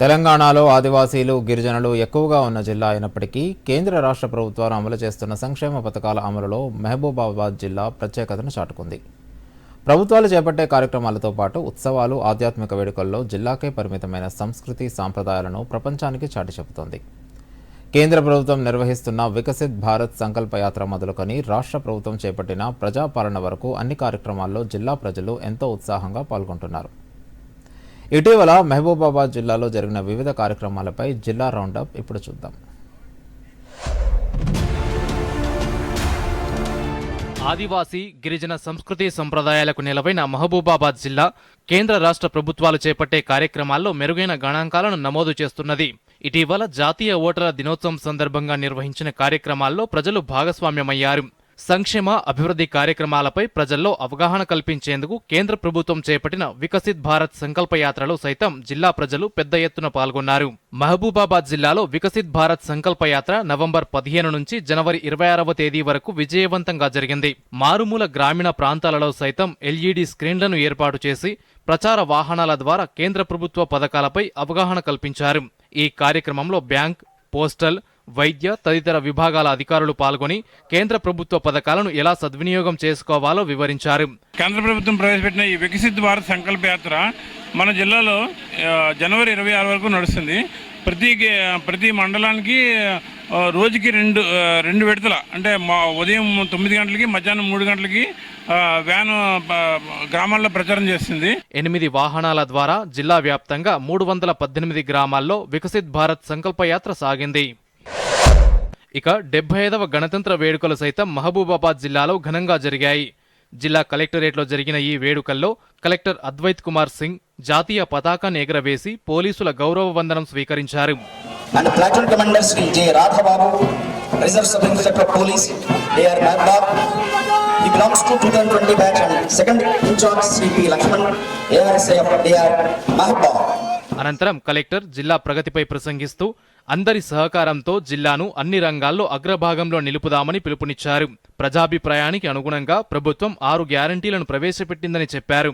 తెలంగాణలో ఆదివాసీలు గిరిజనులు ఎక్కువగా ఉన్న జిల్లా అయినప్పటికీ కేంద్ర రాష్ట్ర ప్రభుత్వాలు అమలు చేస్తున్న సంక్షేమ పథకాల అమలులో మహబూబాబాద్ జిల్లా ప్రత్యేకతను చాటుకుంది. ప్రభుత్వాలు చేపట్టే కార్యక్రమాలతో పాటు ఉత్సవాలు ఆధ్యాత్మిక వేడుకల్లో జిల్లాకే పరిమితమైన సంస్కృతి సాంప్రదాయాలను ప్రపంచానికి చాటి చెబుతోంది. కేంద్ర ప్రభుత్వం నిర్వహిస్తున్న వికసిత్ భారత్ సంకల్పయాత్ర మొదలుకొని రాష్ట్ర ప్రభుత్వం చేపట్టిన ప్రజాపాలన వరకు అన్ని కార్యక్రమాల్లో జిల్లా ప్రజలు ఎంతో ఉత్సాహంగా పాల్గొంటున్నారు. ఇటీవల మహబూబాబాద్ జిల్లాలో జరిగిన వివిధ కార్యక్రమాలపై జిల్లా రౌండప్ ఇప్పుడు చూద్దాం. ఆదివాసీ గిరిజన సంస్కృతి సంప్రదాయాలకు నిలవైన మహబూబాబాద్ జిల్లా కేంద్ర రాష్ట్ర ప్రభుత్వాలు చేపట్టే కార్యక్రమాల్లో మెరుగైన గణాంకాలను నమోదు చేస్తున్నది. ఇటీవల జాతీయ ఓటర్ల దినోత్సవం సందర్భంగా నిర్వహించిన కార్యక్రమాల్లో ప్రజలు భాగస్వామ్యమయ్యారు. సంక్షేమ అభివృద్ధి కార్యక్రమాలపై ప్రజల్లో అవగాహన కల్పించేందుకు కేంద్ర ప్రభుత్వం చేపట్టిన వికసిత్ భారత్ సంకల్పయాత్రలో సైతం జిల్లా ప్రజలు పెద్ద ఎత్తున పాల్గొన్నారు. మహబూబాబాద్ జిల్లాలో వికసిత్ భారత్ సంకల్పయాత్ర నవంబర్ పదిహేను నుంచి జనవరి ఇరవై ఆరవ తేదీ వరకు విజయవంతంగా జరిగింది. మారుమూల గ్రామీణ ప్రాంతాలలో సైతం ఎల్ఈడి స్క్రీన్లను ఏర్పాటు చేసి ప్రచార వాహనాల ద్వారా కేంద్ర ప్రభుత్వ పథకాలపై అవగాహన కల్పించారు. ఈ కార్యక్రమంలో బ్యాంక్ పోస్టల్ వైద్య తదితర విభాగాల అధికారులు పాల్గొని కేంద్ర ప్రభుత్వ పథకాలను ఎలా సద్వినియోగం చేసుకోవాలో వివరించారు. కేంద్ర ప్రభుత్వం ప్రవేశపెట్టిన ఈ వికసిత్ భారత్ సంకల్ప యాత్ర మన జిల్లాలో జనవరి ఇరవై ఆరు వరకు నడుస్తుంది. ప్రతి ప్రతి మండలానికి రోజుకి రెండు రెండు విడతల అంటే మా ఉదయం తొమ్మిది గంటలకి మధ్యాహ్నం మూడు గంటలకి వ్యాన్ గ్రామాల్లో ప్రచారం చేస్తుంది. ఎనిమిది వాహనాల ద్వారా జిల్లా వ్యాప్తంగా మూడు వందల పద్దెనిమిది గ్రామాల్లో వికసిత్ భారత్ సంకల్ప యాత్ర సాగింది. ఇక డెబ్బై ఐదవ గణతంత్ర వేడుకలు సైతం మహబూబాబాద్ జిల్లాలో ఘనంగా జరిగాయి. జిల్లా కలెక్టరేట్లో జరిగిన ఈ వేడుకల్లో కలెక్టర్ అద్వైత్ కుమార్ సింగ్ జాతీయ పతాకాన్ని ఎగరవేసి పోలీసుల గౌరవ వందనం స్వీకరించారు. అనంతరం కలెక్టర్ జిల్లా ప్రగతిపై ప్రసంగిస్తూ అందరి సహకారంతో జిల్లాను అన్ని రంగాల్లో అగ్రభాగంలో నిలుపుదామని పిలుపునిచ్చారు. ప్రజాభిప్రాయానికి అనుగుణంగా ప్రభుత్వం ఆరు గ్యారంటీలను ప్రవేశపెట్టిందని చెప్పారు.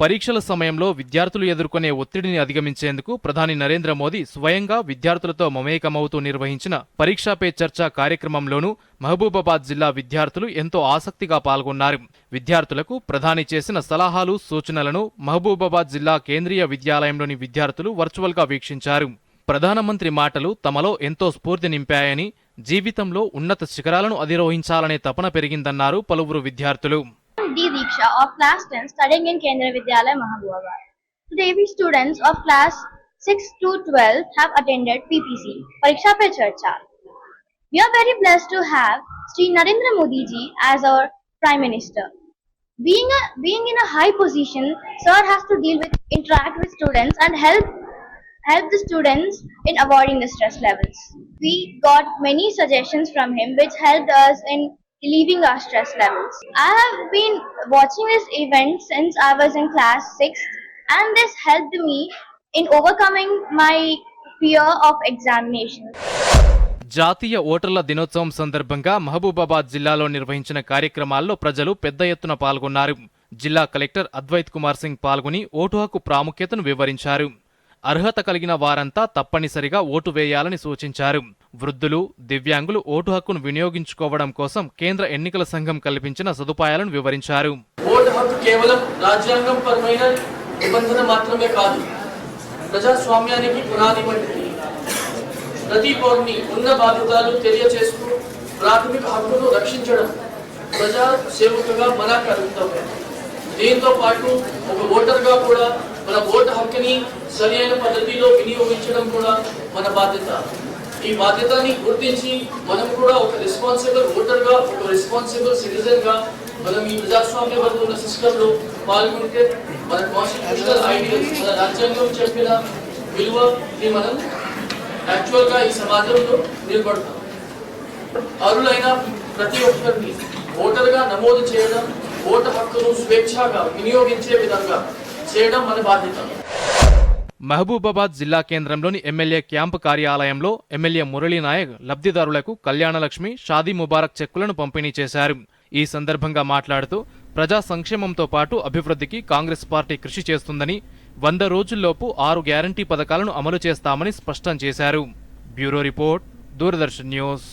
పరీక్షల సమయంలో విద్యార్థులు ఎదుర్కొనే ఒత్తిడిని అధిగమించేందుకు ప్రధాని నరేంద్ర మోదీ స్వయంగా విద్యార్థులతో మమేకమవుతూ నిర్వహించిన పరీక్షా పే చర్చ కార్యక్రమంలోనూ మహబూబాబాద్ జిల్లా విద్యార్థులు ఎంతో ఆసక్తిగా పాల్గొన్నారు. విద్యార్థులకు ప్రధాని చేసిన సలహాలు సూచనలను మహబూబాబాద్ జిల్లా కేంద్రీయ విద్యాలయంలోని విద్యార్థులు వర్చువల్గా వీక్షించారు. ప్రధానమంత్రి మాటలు తమలో ఎంతో స్ఫూర్తి నింపాయని జీవితంలో ఉన్నత శిఖరాలను అధిరోహించాలనే తపన పెరిగిందన్నారు పలువురు విద్యార్థులు D. Diksha of 10 studying in Kendra Vidyalaya Mahabubabad. Today we students of class 6 to 12 have attended PPC, Pariksha Pe Charcha. We are very blessed to have Sri Narendra Modi ji as our Prime Minister. Being, a, being in a high position, Sir has to deal with, interact with students and help help the students in avoiding the stress levels. We got many suggestions from him which helped us in relieving our stress levels. I have been watching this event since I was in class 6 and this helped me in overcoming my fear of examination. జాతీయ ఓటర్ల దినోత్సవం సందర్భంగా మహబూబాబాద్ జిల్లాలో నిర్వహించిన కార్యక్రమాల్లో ప్రజలు పెద్ద ఎత్తున పాల్గొన్నారు జిల్లా కలెక్టర్ అద్వైత్ కుమార్ సింగ్ పాల్గొని ఓటు హక్కు ప్రాముఖ్యతను వివరించారు అర్హత కలిగిన వారంతా తప్పనిసరిగా ఓటు వేయాలని సూచించారు. వృద్ధులు దివ్యాంగులు ఓటు హక్కును వినియోగించుకోవడం కోసం కేంద్ర ఎన్నికల సంఘం కల్పించిన సదుపాయాలను వివరించారు. ఓటు హక్కు కేవలం రాజ్యాంగం పరమైన నిబంధన మాత్రమే కాదు ప్రజాస్వామ్యానికి పునాది వంటిది ప్రతి పౌరుని ఉన్న బాధ్యతలు తెలియచేస్తూ ప్రాథమిక హక్కును రక్షించడం ప్రజా సేవకుగా మన కర్తవ్యం దీంతో పాటు ఒక ఓటర్గా కూడా మన ఓటు హక్కుని సరైన పద్ధతిలో వినియోగించడం కూడా మన బాధ్యత. ఈ బాధ్యతని గుర్తించి మనం కూడా ఒక రెస్పాన్సిబుల్ ఓటర్గా ఒక రెస్పాన్సిబుల్ సిటిజన్గా మనం ఈ ప్రజాస్వామ్యబద్ధమైన సిస్టంలో పాల్గొంటే మన కాన్స్టిట్యూషనల్ ఐడియల్స్ మన రాజ్యాంగం చెప్పిన విలువని మనం యాక్చువల్గా ఈ సమాజంలో నిలబడతాం. అరులైన ప్రతి ఒక్కరిని ఓటర్గా నమోదు చేయడం ఓటు హక్కును స్వేచ్ఛగా వినియోగించే విధంగా చేయడం మన బాధ్యత. మహబూబాబాద్ జిల్లా కేంద్రంలోని ఎమ్మెల్యే క్యాంపు కార్యాలయంలో ఎమ్మెల్యే మురళీ నాయక్ లబ్ధిదారులకు కళ్యాణలక్ష్మి షాదీ ముబారక్ చెక్కులను పంపిణీ చేశారు. ఈ సందర్భంగా మాట్లాడుతూ ప్రజా సంక్షేమంతో పాటు అభివృద్ధికి కాంగ్రెస్ పార్టీ కృషి చేస్తుందని వంద రోజుల్లోపు ఆరు గ్యారంటీ పథకాలను అమలు చేస్తామని స్పష్టం చేశారు. Bureau report Doordarshan news.